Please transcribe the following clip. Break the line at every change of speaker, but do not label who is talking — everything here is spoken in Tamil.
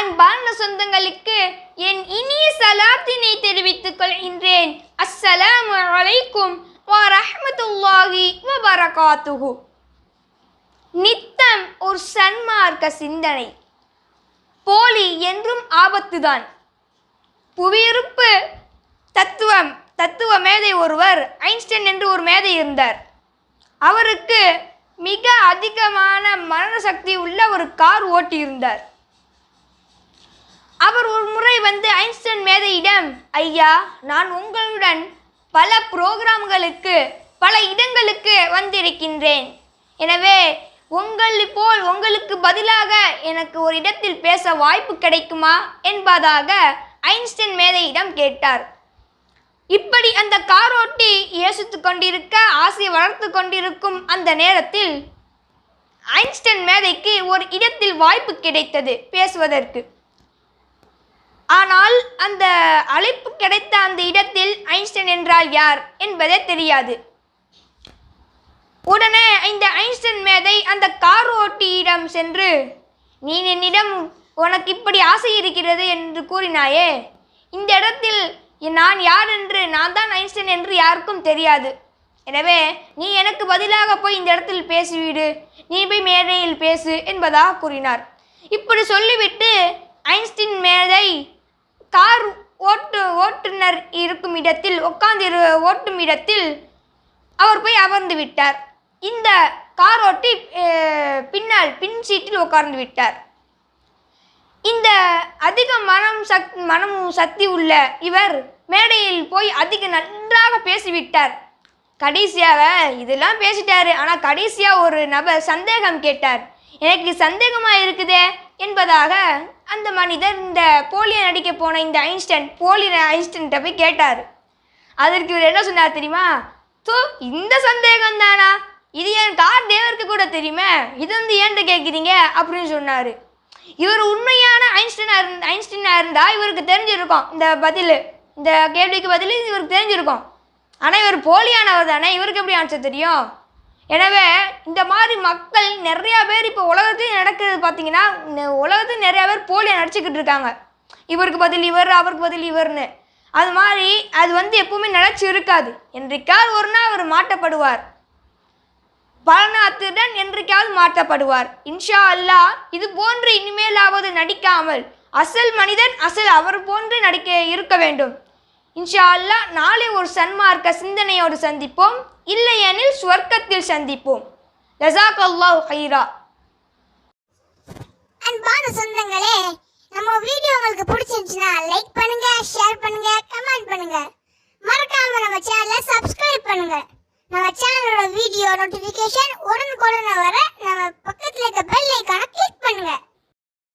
அன்பார்ந்த சொந்தங்களுக்கு என் இனிய சலாத்தினை தெரிவித்துக் கொள்கின்றேன். அஸ்ஸலாம் அலைக்கும் வரஹமத்துல்லாஹி ரஹ்மத்துல்லாஹி நித்தம் ஒரு சன்மார்க்க சிந்தனை. போலி என்றும் ஆபத்துதான். புவியிருப்பு தத்துவம் தத்துவ மேதை ஒருவர் ஐன்ஸ்டைன் என்று ஒரு மேதை இருந்தார். அவருக்கு மிக அதிகமான மரண சக்தி உள்ள ஒரு கார் ஓட்டியிருந்தார். அவர் ஒரு முறை வந்து ஐன்ஸ்டைன் மேதையிடம் ஐயா நான் உங்களுடன் பல புரோகிராம்களுக்கு பல இடங்களுக்கு வந்திருக்கின்றேன். எனவே உங்கள் போல் உங்களுக்கு பதிலாக எனக்கு ஒரு இடத்தில் பேச வாய்ப்பு கிடைக்குமா? என்பதாக ஐன்ஸ்டைன் மேதையிடம் கேட்டார். இப்படி அந்த காரோட்டி யோசித்து கொண்டிருக்க ஆசையை வளர்த்து கொண்டிருக்கும் அந்த நேரத்தில் ஐன்ஸ்டைன் மேதைக்கு ஒரு இடத்தில் வாய்ப்பு கிடைத்தது பேசுவதற்கு. ஆனால் அந்த அழைப்பு கிடைத்த அந்த இடத்தில் ஐன்ஸ்டைன் என்றால் யார் என்பதே தெரியாது. உடனே இந்த ஐன்ஸ்டைன் மேதை அந்த கார் ஓட்டியிடம் சென்று நீ என்னிடம் உனக்கு இப்படி ஆசை இருக்கிறது? என்று கூறினாயே. இந்த இடத்தில் நான் யார் என்று நான் தான் ஐன்ஸ்டைன் என்று யாருக்கும் தெரியாது. எனவே நீ எனக்கு பதிலாக போய் இந்த இடத்தில் பேசிவிடு. நீ போய் மேடையில் பேசு என்பதாக கூறினார். இப்படி சொல்லிவிட்டு ஐன்ஸ்டீன் மேதை கார் ஓட்டு ஓட்டுநர் இருக்கும் இடத்தில் உட்கார்ந்து ஓட்டும் இடத்தில் அவர் போய் அமர்ந்து விட்டார். இந்த கார் ஓட்டி பின்னால் பின் சீட்டில் உட்கார்ந்து விட்டார். இந்த அதிக மனம் சக் மனம் சக்தி உள்ள இவர் மேடையில் போய் அதிக நன்றாக பேசிவிட்டார். கடைசியாக இதெல்லாம் பேசிட்டாரு. ஆனால் கடைசியாக ஒரு நபர் சந்தேகம் கேட்டார். எனக்கு சந்தேகமாக இருக்குதே என்பதாக அந்த மனிதர் இந்த போலியை நடிக்க போன இந்த ஐன்ஸ்டைன் போலி ஐன்ஸ்டைன்கிட்ட போய் கேட்டார். அதற்கு இவர் என்ன சொன்னார் தெரியுமா? தோ இந்த சந்தேகம் தானா இது என் கார் தேவருக்கு கூட தெரியுமே? இது வந்து ஏன்ட்டு கேட்குறீங்க அப்படின்னு சொன்னார். இவர் உண்மையான ஐன்ஸ்டைனாக இருந் ஐன்ஸ்டைனாக இருந்தால் இவருக்கு தெரிஞ்சிருக்கும். இந்த பதில் இந்த கேள்விக்கு பதில் இவருக்கு தெரிஞ்சிருக்கும். ஆனால் இவர் போலியானவர் தானே? இவருக்கு எப்படி ஆன்சர் தெரியும்? எனவே இந்த மாதிரி மக்கள் நிறையா பேர் இப்போ உலகத்துலேயும் நடக்கிறது பார்த்தீங்கன்னா நெ- நிறையா பேர் போலியை நடிச்சுக்கிட்டு இருக்காங்க. இவருக்கு பதில் இவர் அவருக்கு பதில் இவர்னு. அது மாதிரி அது வந்து எப்பவுமே நிலச்சி இருக்காது. என்றைக்காவது ஒரு நாள் அவர் மாட்டப்படுவார் பலனாத்துடன் என்றைக்காவது மாட்டப்படுவார் இன்ஷா அல்லாஹ் இது போன்று இனிமேலாவது நடிக்காமல் அசல் மனிதன் அசல் அவர் போன்று நடிக்க இருக்க வேண்டும். இன்ஷா அல்லாஹ் நாளை ஒரு சன்மார்க்க சிந்தனையோடு சந்திப்போம். இல்லையெனில் சுவர்க்கத்தில் சந்திப்போம். ஜசாக் அல்லாஹ் ஹைரா
அன்பான சொந்தங்களே நம்ம வீடியோ உங்களுக்கு பிடிச்சிருந்துச்சுன்னா லைக் பண்ணுங்க ஷேர் பண்ணுங்க கமெண்ட் பண்ணுங்க. மறக்காம நம்ம சேனலை சப்ஸ்கிரைப் பண்ணுங்க. நம்ம சேனலோட வீடியோ நோட்டிபிகேஷன் உடனுக்குடன் வர நம்ம பக்கத்தில் இருக்க